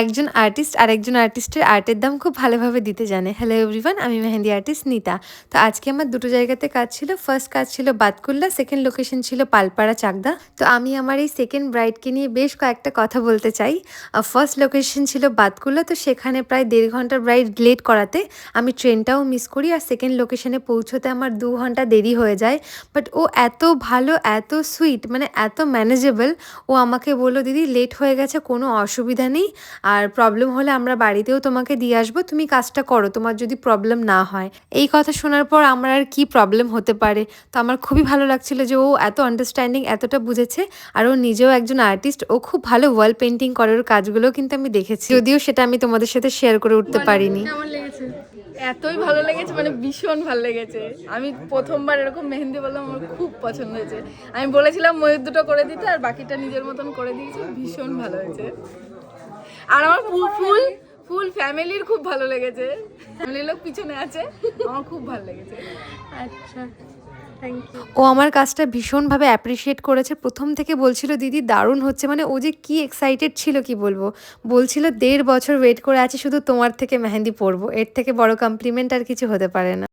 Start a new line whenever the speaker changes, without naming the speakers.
একজন আর্টিস্ট আর একজন আর্টিস্টের আর্টের দাম খুব ভালোভাবে দিতে জানে। হ্যালো এভরিওয়ান আমি মেহেন্দি আর্টিস্ট নিতা। তো আজকে আমার দুটো জায়গাতে কাজ ছিল। ফার্স্ট কাজ ছিল বাতকুল্লা সেকেন্ড লোকেশন ছিল পালপাড়া, চাকদা। তো আমি আমার এই সেকেন্ড ব্রাইডকে নিয়ে বেশ কয়েকটা কথা বলতে চাই। ফার্স্ট লোকেশন ছিল বাতকুল্লা, তো সেখানে প্রায় দেড় ঘণ্টা ব্রাইড লেট করাতে আমি ট্রেনটাও মিস করি আর সেকেন্ড লোকেশনে পৌঁছতে আমার দু ঘণ্টা দেরি হয়ে যায়। বাট ও এত ভালো, এত সুইট মানে এত ম্যানেজেবল ও আমাকে বলল, দিদি লেট হয়ে গেছে, কোনো অসুবিধা নেই। আর প্রবলেম হলে আমরা বাড়িতেও তোমাকে দিয়ে আসব তুমি কাজটা করো তোমার যদি প্রবলেম না হয়। এই কথা শোনার পর আমার আর কি প্রবলেম হতে পারে? তো আমার খুবই ভালো লাগছিল যে ও এত আন্ডারস্ট্যান্ডিং এতটা বুঝেছে আর ও নিজেও একজন আর্টিস্ট ও খুব ভালো ওয়াল পেন্টিং করে ওর কাজগুলো কিন্তু আমি দেখেছি। যদিও সেটা আমি তোমাদের সাথে শেয়ার করে উঠতে পারিনি।
কেমন লেগেছে? এতই ভালো লেগেছে মানে ভীষণ ভালো লেগেছে। আমি প্রথমবার এরকম মেহেন্দি বললাম আমার খুব পছন্দ হয়েছে। আমি বলেছিলাম ময়ূর দুটো করে দিতে আর বাকিটা নিজের মতন করে দিয়েছি ভীষণ ভালো হয়েছে। আর আমার ফুল ফুল ফুল ফ্যামিলির খুব ভালো লেগেছে। ফ্যামিলির লোক পিছনে আছে আমার খুব ভালো লেগেছে।
আচ্ছা থ্যাংক ইউ
ও আমার কাজটা ভীষণভাবে অ্যাপ্রিসিয়েট করেছে। প্রথম থেকে বলছিল দিদি দারুণ হচ্ছে। মানে ও যে কি এক্সাইটেড ছিল কি বলব? বলছিল দেড় বছর ওয়েট করে আছে শুধু তোমার থেকে মেহেন্দি পরবো। এর থেকে বড় কমপ্লিমেন্ট আর কিছু হতে পারে না।